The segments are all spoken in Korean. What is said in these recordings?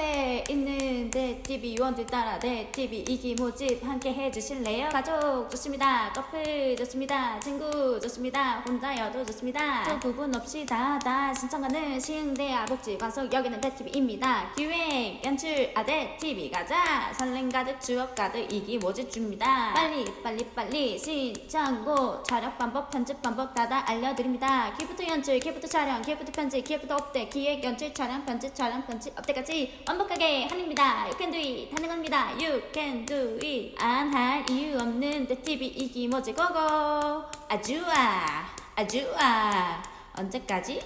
앞에 있는 내 TV 요원들 따라 내 TV 이기 모집 함께 해주실래요? 가족 좋습니다. 커플 좋습니다. 친구 좋습니다. 혼자여도 좋습니다. 저 구분 없이 다다 신청하는 시흥대야 복지관속 여기는 내 TV입니다. 기획 연출 아대 TV 가자 설렘 가득 추억 가득 이기 모집 줍니다. 빨리 빨리 빨리 신청고 촬영 방법 편집 방법 다다 알려드립니다. 기부터 연출 기부터 촬영 기부터 편집 기부터 업데 기획 연출 촬영 편집 촬영 편집 업데까지 완벽하게 합니다. You can do it 하는 겁니다. You can do it. 안 할 이유 없는 내 TV 이기 모집 고고. 아주아. 아주아. 언제까지?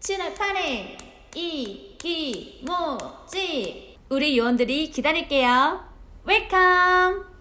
7월 8일. 이기 모집 우리 요원들이 기다릴게요. 웰컴